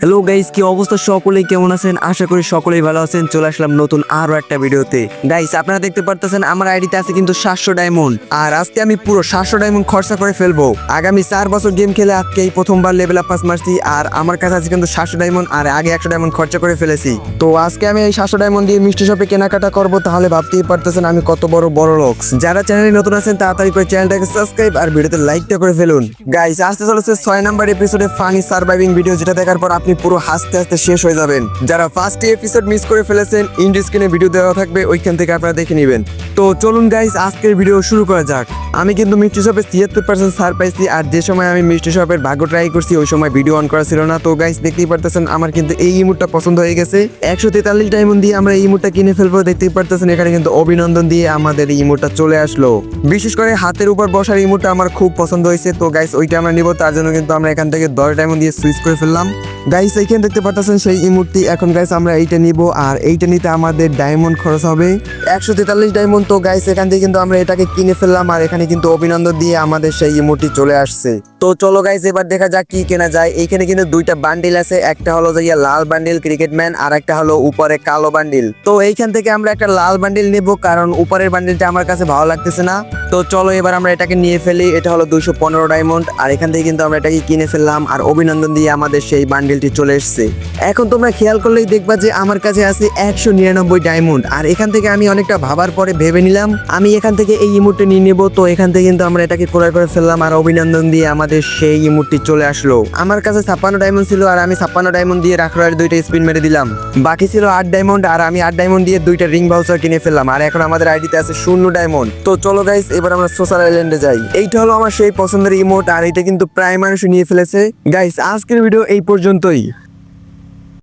Hello guys কি অবস্থা? সকলেই কেমন আছেন? আশা করি সকলেই ভালো আছেন। চলে আসলাম নতুন আরও একটা ভিডিওতে। গাইস আপনারা দেখতে পারতেছেন আমার আইডিতে আছে কিন্তু সাতশো ডায়মন্ড আর আজকে আমি পুরো সাতশো ডায়মন্ড খরচা করে ফেলব। আগামী চার বছর গেম খেলে আজকে এই প্রথমবার লেভেল আপ পাস মারছি। আর আমার কাছে আছে কিন্তু সাতশো ডায়মন্ড আর আগে একশো ডায়মন্ড খরচা করে ফেলেছি। তো আজকে আমি এই সাতশো ডায়মন্ড দিয়ে মিষ্টি শপে কেনাকাটা করব। তাহলে ভাবতেই পারতেছেন আমি কত বড় বড় লোক যারা চ্যানেলে নতুন আছেন, তাড়াতাড়ি করে চ্যানেলটাকে সাবস্ক্রাইব আর ভিডিওতে লাইকটা করে ফেলুন। গাইস আসতে চলেছে ছয় নাম্বার এপিসোডে ফানি সার্ভাইভিং ভিডিও যেটা দেখার পর আপনি পুরো হাসতে হাসতে শেষ হয়ে যাবেন। যারা ফার্স্ট এপিসোড মিস করে ফেলেছেন ইন্ডি স্ক্রিনে ভিডিও দেওয়া থাকবে, ওইখান থেকে আপনারা দেখে নেবেন। তো চলুন গাইস আজকের ভিডিও শুরু করা যাক। আমি কিন্তু মিষ্টি শপে ছিয়াত্তর পার্সেন্ট সার পাইছি, আর যে সময় আমি মিষ্টি শপের ভাগ্য ট্রাই করছি, ওই সময় ভিডিও অন করা ছিল না। তো গাইস দেখতেই পারতেছেন, আমার কিন্তু এই ইমোটটা পছন্দ হয়ে গেছে। একশো তেতাল্লিশ ডায়মন্ড দিয়ে আমরা এই ইমোটটা কিনে ফেলব, দেখতেই পারতেছেন, এখানে কিন্তু অভিনন্দন দিয়ে আমাদের এই ইমোটটা চলে আসলো। বিশেষ করে হাতের উপর বসার ইমোটটা আমার খুব পছন্দ হয়েছে। তো গাইস ওইটা আমরা নিব, তার জন্য কিন্তু আমরা এখান থেকে দশ ডায়মন্ড দিয়ে সুইচ করে ফেললাম। গাইস এইখানে দেখতে পারতেছেন সেই ইমোটটি এখন গাইস আমরা এইটা নিব আর এইটা নিতে আমাদের ডায়মন্ড খরচ হবে। একশো তেতাল্লিশ ডায়মন্ড তো গাইস এখান থেকে কিন্তু আমরা এটাকে কিনে ফেললাম আর এখানে কিন্তু অভিনন্দন দিয়ে আমাদের সেই ইমোটটি চলে আসছে। তো চলো গাইস এবার দেখা যাক কি কেনা যায়। এইখানে কিন্তু দুইটা বান্ডিল আছে, একটা হলো যাইয়া লাল বান্ডিল ক্রিকেট ম্যান আর একটা হলো উপরে কালো বান্ডিল তো এইখান থেকে আমরা একটা লাল বান্ডিল নেব কারণ উপরের বান্ডিলটা আমার কাছে ভালো লাগতেছে না। তো চলো এবার আমরা এটাকে নিয়ে ফেলি, এটা হলো দুশো পনেরো ডায়মন্ড আর এখান থেকে কিন্তু আমরা এটাকে কিনে ফেললাম আর অভিনন্দন দিয়ে আমাদের সেই বান্ডিলটি চলে এসছে। এখন তোমরা খেয়াল করলেই দেখবা যে আমার কাছে আছে একশো নিরানব্বই ডায়মন্ড আর এখান থেকে আমি অনেকটা ভাবার পরে ভেবে নিলাম, আমি এখান থেকে এই ইমোটটি নিয়ে নেব। তো এখান থেকে কিন্তু আমরা এটাকে ক্রয় করে ফেললাম আর অভিনন্দন দিয়ে আমাদের সেই ইমোটটি চলে আসলো। আমার কাছে ছাপ্পান্ন ডায়মন্ড ছিল আর আমি ছাপ্পান্ন ডায়মন্ড দিয়ে রাখরয়ের দুইটা স্পিন মেরে দিলাম। বাকি ছিল আট ডায়মন্ড আর আমি আট ডায়মন্ড দিয়ে দুইটা রিং ভাউচার কিনে ফেললাম। আর এখন আমাদের আইডিতে আছে শূন্য ডায়মন্ড তো চলো গাইস এবার আমরা সোশ্যাল আইল্যান্ডে যাই। এইটা হলো আমার সেই পছন্দের ইমোট আর এটা কিন্তু প্রায় মানুষ নিয়ে ফেলেছে। গাইস আজকের ভিডিও এই পর্যন্তই। কই